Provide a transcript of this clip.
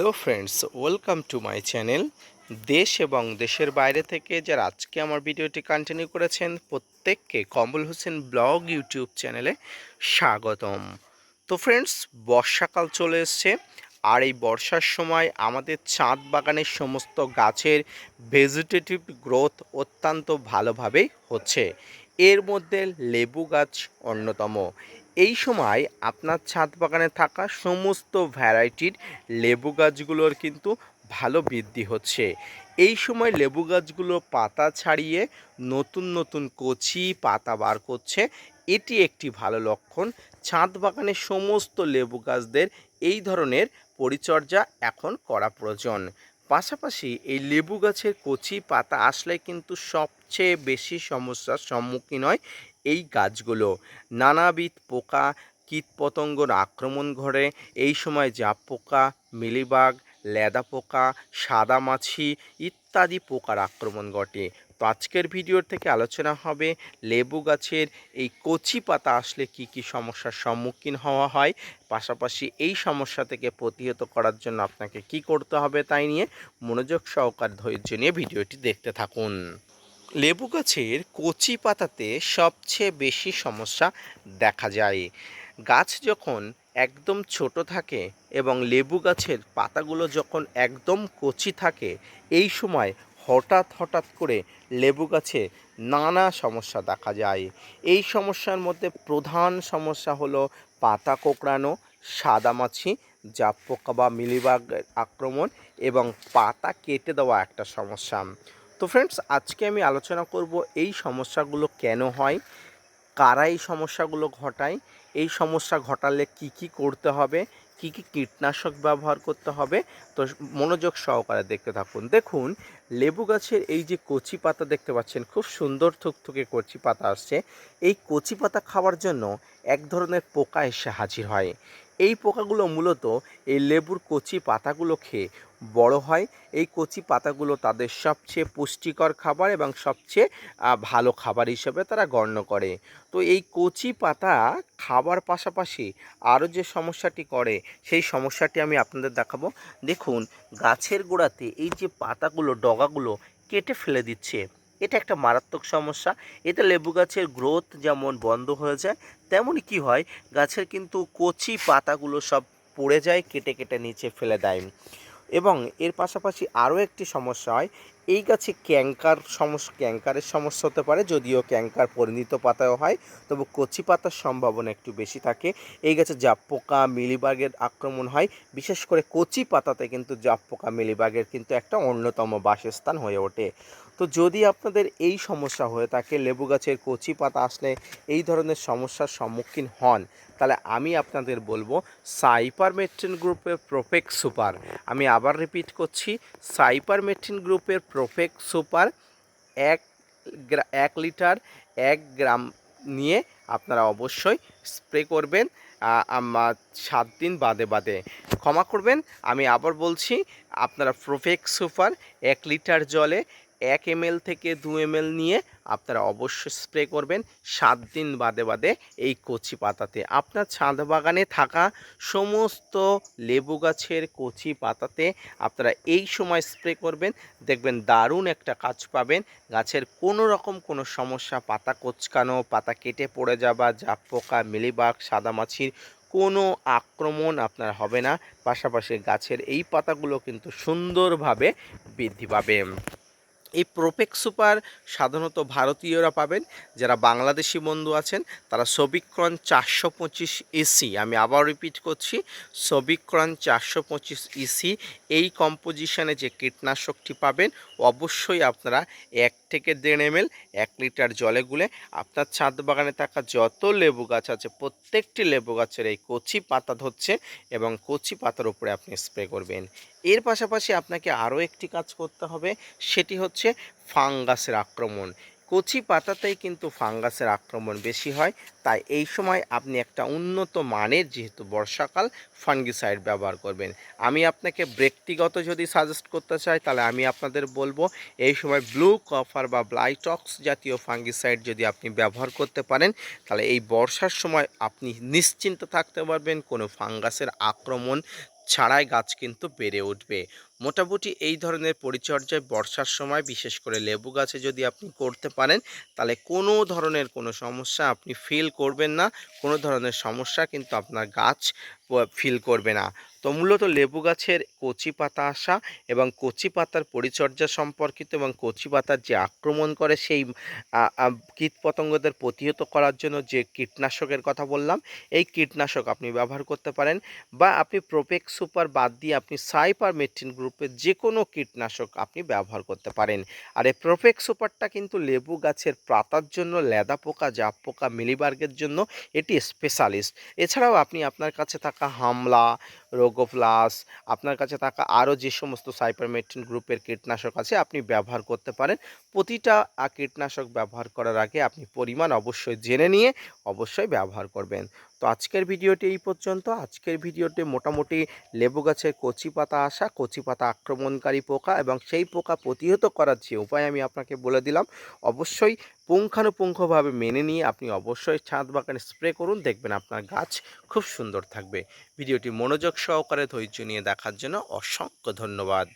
Hello friends, welcome to my channel. দেশ এবং দেশের বাইরে থেকে যারা আজকে আমার ভিডিওটি কন্টিনিউ করেছেন, প্রত্যেককে কমল হোসেন ব্লগ ইউটিউব চ্যানেলে স্বাগতম। তো ফ্রেন্ডস, বর্ষাকাল চলে এসছে আর এই বর্ষার সময় আমাদের চাঁদ বাগানের সমস্ত গাছের ভেজিটেটিভ গ্রোথ অত্যন্ত ভালোভাবেই হচ্ছে। এর মধ্যে লেবু গাছ অন্যতম। এই সময় আপনার ছাদ বাগানে থাকা সমস্ত ভ্যারাইটির লেবু গাছগুলোর কিন্তু ভালো বৃদ্ধি হচ্ছে। এই সময় লেবু গাছগুলো পাতা ছাড়িয়ে নতুন নতুন কচি পাতা বার করছে, এটি একটি ভালো লক্ষণ। ছাদ বাগানের সমস্ত লেবু গাছদের এই ধরনের পরিচর্যা এখন করা প্রয়োজন। পাশাপাশি এই লেবু গাছের কচি পাতা আসলে কিন্তু সবচেয়ে বেশি সমস্যার সম্মুখীন হয় এই গাছগুলো নানাবিধ পোকা কীটপতঙ্গর আক্রমণ ঘটে এই সময় জাপ পোকা, মিলিবাগ, লেদা পোকা, সাদা মাছি ইত্যাদি পোকার আক্রমণ ঘটে। তো আজকের ভিডিওর থেকে আলোচনা হবে লেবু গাছের এই কচি পাতা আসলে কি কি সমস্যার সম্মুখীন হওয়া হয়, পাশাপাশি এই সমস্যা থেকে প্রতিহত করার জন্য আপনাকে কি করতে হবে তাই নিয়ে মনোযোগ সহকার ধৈর্য নিয়ে ভিডিওটি দেখতে থাকুন। লেবু গাছের কচি পাতাতে সবচেয়ে বেশি সমস্যা দেখা যায়। গাছ যখন একদম ছোট থাকে এবং লেবু গাছের পাতাগুলো যখন একদম কচি থাকে, এই সময় হঠাৎ হঠাৎ করে লেবু গাছে নানা সমস্যা দেখা যায়। এই সমস্যার মধ্যে প্রধান সমস্যা হলো পাতা কোঁকড়ানো সাদামাছি জাপ পোকা বা মিলিবাগ আক্রমণ এবং পাতা কেটে দেওয়া একটা সমস্যা। তো ফ্রেন্ডস আজকে আমি আলোচনা করব এই সমস্যাগুলো কেন হয়, কারা এই সমস্যাগুলো ঘটায়, এই সমস্যা ঘটালে কি কি করতে হবে, কি কি কীটনাশক ব্যবহার করতে হবে, তো মনোযোগ সহকারে দেখতে থাকুন। দেখুন, লেবু গাছের এই যে কচি পাতা দেখতে পাচ্ছেন, খুব সুন্দর থুকথুকে কচি পাতা আসছে। এই কচি পাতা খাওয়ার জন্য এক ধরনের পোকা এসে হাজির হয়। এই পোকাগুলো মূলত এই লেবুর কচি পাতাগুলো খেয়ে বড় হয়। এই কচি পাতাগুলো তাদের সবচেয়ে পুষ্টিকর খাবার এবং সবচেয়ে ভালো খাবার হিসেবে তারা গণ্য করে। তো এই কচি পাতা খাবার পাশাপাশি আরও যে সমস্যাটি করে, সেই সমস্যাটি আমি আপনাদের দেখাবো। দেখুন, গাছের গোড়াতে এই যে পাতাগুলো, ডগাগুলো কেটে ফেলে দিচ্ছে। এটা একটা মারাত্মক সমস্যা। এতে লেবু গাছের গ্রোথ যেমন বন্ধ হয়ে যায়, তেমনই কি হয়, গাছের কিন্তু কচি পাতাগুলো সব পড়ে যায়, কেটে কেটে নিচে ফেলে দেয়। এবং এর পাশাপাশি আরও একটি সমস্যা হয় এই গাছে ক্যাঙ্কার সমস্যা ক্যাঙ্কারের সমস্যা হতে পারে, যদিও ক্যাঙ্কার পরিণত পাতাও হয়, তবে কচি পাতার সম্ভাবনা একটু বেশি থাকে। এই গাছে জাপ পোকা মিলিবাগের আক্রমণ হয়, বিশেষ করে কচি পাতাতে কিন্তু জাপ পোকা মিলিবাগের কিন্তু একটা অন্যতম বাসস্থান হয়ে ওঠে। তো যদি আপনাদের এই সমস্যা হয়ে থাকে, লেবু গাছের কচি পাতা আসলে এই ধরনের সমস্যার সম্মুখীন হন, তাহলে আমি আপনাদের বলব সাইপার মেট্রিন গ্রুপের প্রোফেক সুপার। আমি আবার রিপিট করছি সাইপার মেট্রিন গ্রুপের প্রোফেক সুপার এক এক লিটার এক গ্রাম নিয়ে আপনারা অবশ্যই স্প্রে করবেন সাত দিন বাদে বাদে। ক্ষমা করবেন, আমি আবার বলছি, আপনারা প্রোফেক সুপার এক লিটার জলে এক এম থেকে দু এম নিয়ে আপনারা অবশ্যই স্প্রে করবেন। সাত দিন বাদে বাদে এই কচি পাতাতে। আপনার ছাদ বাগানে থাকা সমস্ত লেবু গাছের কচি পাতাতে আপনারা এই সময় স্প্রে করবেন। দেখবেন দারুণ একটা কাজ পাবেন। গাছের কোনো রকম কোনো সমস্যা, পাতা কোচকানো, পাতা কেটে পড়ে যাওয়া, জাপ পোকা, মিলিবাগ, সাদামাছির কোনো আক্রমণ আপনার হবে না। পাশাপাশি গাছের এই পাতাগুলো কিন্তু সুন্দরভাবে বৃদ্ধি পাবে। এই প্রোপেক সুপার সাধারণত ভারতীয়রা পাবেন, যারা বাংলাদেশি বন্ধু আছেন, তারা সবিক্রণ চারশো পঁচিশ ইসি আমি আবার রিপিট করছি সবিক্রণ চারশো পঁচিশ ইসি এই কম্পোজিশনে যে কীটনাশকটি পাবেন অবশ্যই আপনারা এক থেকে দেড় এম এক লিটার জলে গুলে আপনার ছাদ বাগানে থাকা যত লেবু গাছ আছে, প্রত্যেকটি লেবু গাছের এই কচি পাতা ধরছে এবং কচি পাতার উপরে আপনি স্প্রে করবেন। এর পাশাপাশি আপনাকে আরও একটি কাজ করতে হবে, সেটি হচ্ছে ফাঙ্গাসের আক্রমণ। কচি পাতাতেই কিন্তু ফাঙ্গাসের আক্রমণ বেশি হয়। তাই এই সময় আপনি একটা উন্নত মানের যেহেতু বর্ষাকাল ফাঙ্গিসাইড ব্যবহার করবেন। আমি আপনাকে ব্যক্তিগত যদি সাজেস্ট করতে চাই, তাহলে আমি আপনাদের বলব, এই সময় ব্লু কফার বা ব্লাইটক্স জাতীয় ফাঙ্গিসাইড যদি আপনি ব্যবহার করতে পারেন, তাহলে এই বর্ষার সময় আপনি নিশ্চিন্ত থাকতে পারবেন, কোনো ফাঙ্গাসের আক্রমণ ছাড়াই গাছ কিন্তু বেড়ে উঠবে। মোটামুটি এই ধরনের পরিচর্যায় বর্ষার সময়, বিশেষ করে লেবু গাছে যদি আপনি করতে পারেন, তাহলে কোনো ধরনের কোনো সমস্যা আপনি ফিল করবেন না। কোনো ধরনের সমস্যা কিন্তু আপনার গাছ ফিল করবে না। তো মূলত লেবু গাছের কচি পাতা আসা এবং কচি পাতার পরিচর্যা সম্পর্কিত এবং কচি পাতার যে আক্রমণ করে সেই কীটপতঙ্গদের প্রতিহত করার জন্য যে কীটনাশকের কথা বললাম, এই কীটনাশক আপনি ব্যবহার করতে পারেন। বা আপনি প্রোপেক সুপার বাদ দিয়ে আপনি সাইপার মেট্রিন গ্রুপের যে কোনো কীটনাশক আপনি ব্যবহার করতে পারেন। আর এই প্রোপেক সুপারটা কিন্তু লেবু গাছের পাতার জন্য, লেদা পোকা, জাপ পোকা, মিলিবার্গের জন্য এটি স্পেশালিস্ট এছাড়াও আপনি আপনার কাছে থাকা হামলা রোগোপ্লাস আপনার কাছে থাকা আরও যে সমস্ত সাইপারমেট্রিন গ্রুপের কীটনাশক আছে, আপনি ব্যবহার করতে পারেন। প্রতিটা কীটনাশক ব্যবহার করার আগে আপনি পরিমাণ অবশ্যই জেনে নিয়ে অবশ্যই ব্যবহার করবেন। তো আজকের ভিডিওটি এই পর্যন্ত। আজকের ভিডিওতে মোটামুটি লেবু গাছের কচি পাতা আসা, কচি পাতা আক্রমণকারী পোকা এবং সেই পোকা প্রতিহত করার যে উপায় আমি আপনাকে বলে দিলাম, অবশ্যই পুঙ্খানুপুঙ্খভাবে মেনে নিয়ে আপনি অবশ্যই ছাদ বাগানে স্প্রে করুন, দেখবেন আপনার গাছ খুব সুন্দর থাকবে। ভিডিওটি মনোযোগ সহকারে ধৈর্য নিয়ে দেখার জন্য অসংখ্য ধন্যবাদ।